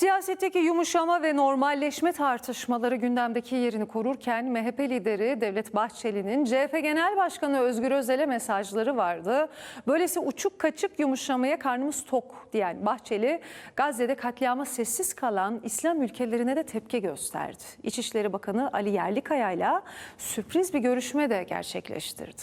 Siyasetteki yumuşama ve normalleşme tartışmaları gündemdeki yerini korurken MHP lideri Devlet Bahçeli'nin CHP Genel Başkanı Özgür Özel'e mesajları vardı. Böylesi uçuk kaçık yumuşamaya karnımız tok diyen Bahçeli, Gazze'de katliama sessiz kalan İslam ülkelerine de tepki gösterdi. İçişleri Bakanı Ali Yerlikaya ile sürpriz bir görüşme de gerçekleştirdi.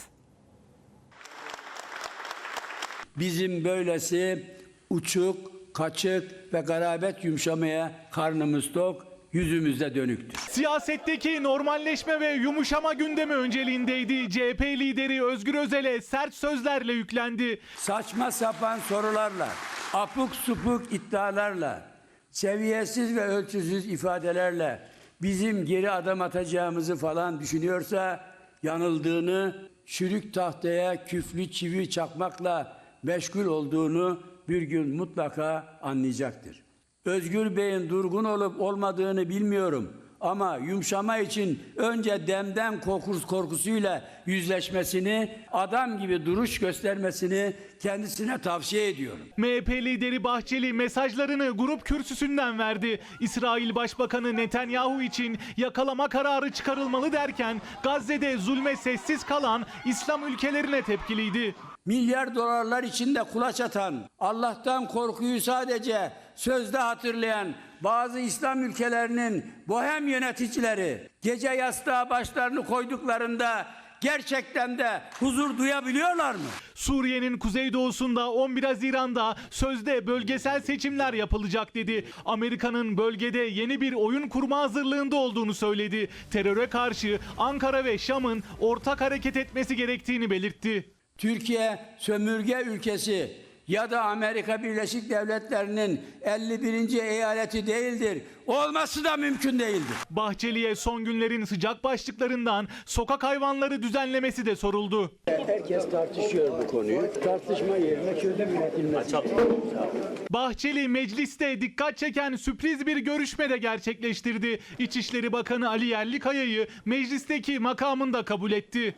Bizim böylesi uçuk, kaçık ve garabet yumuşamaya karnımız tok, yüzümüzde dönüktür. Siyasetteki normalleşme ve yumuşama gündemi önceliğindeydi. CHP lideri Özgür Özel'e sert sözlerle yüklendi. Saçma sapan sorularla, apuk supuk iddialarla, seviyesiz ve ölçüsüz ifadelerle bizim geri adım atacağımızı falan düşünüyorsa yanıldığını, çürük tahtaya küflü çivi çakmakla meşgul olduğunu bir gün mutlaka anlayacaktır. Özgür Bey'in durgun olup olmadığını bilmiyorum ama yumuşama için önce demden korkus korkusuyla yüzleşmesini, adam gibi duruş göstermesini kendisine tavsiye ediyorum. MHP lideri Bahçeli mesajlarını grup kürsüsünden verdi. İsrail Başbakanı Netanyahu için yakalama kararı çıkarılmalı derken Gazze'de zulme sessiz kalan İslam ülkelerine tepkiliydi. Milyar dolarlar içinde kulaç atan, Allah'tan korkuyu sadece sözde hatırlayan bazı İslam ülkelerinin bohem yöneticileri gece yastığa başlarını koyduklarında gerçekten de huzur duyabiliyorlar mı? Suriye'nin kuzeydoğusunda 11 Haziran'da sözde bölgesel seçimler yapılacak dedi. Amerika'nın bölgede yeni bir oyun kurma hazırlığında olduğunu söyledi. Teröre karşı Ankara ve Şam'ın ortak hareket etmesi gerektiğini belirtti. Türkiye sömürge ülkesi ya da Amerika Birleşik Devletleri'nin 51. eyaleti değildir. Olması da mümkün değildir. Bahçeli'ye son günlerin sıcak başlıklarından sokak hayvanları düzenlemesi de soruldu. Herkes tartışıyor bu konuyu. Tartışma yerine çözüm üretilmesi. Bahçeli mecliste dikkat çeken sürpriz bir görüşme de gerçekleştirdi. İçişleri Bakanı Ali Yerlikaya'yı meclisteki makamında kabul etti.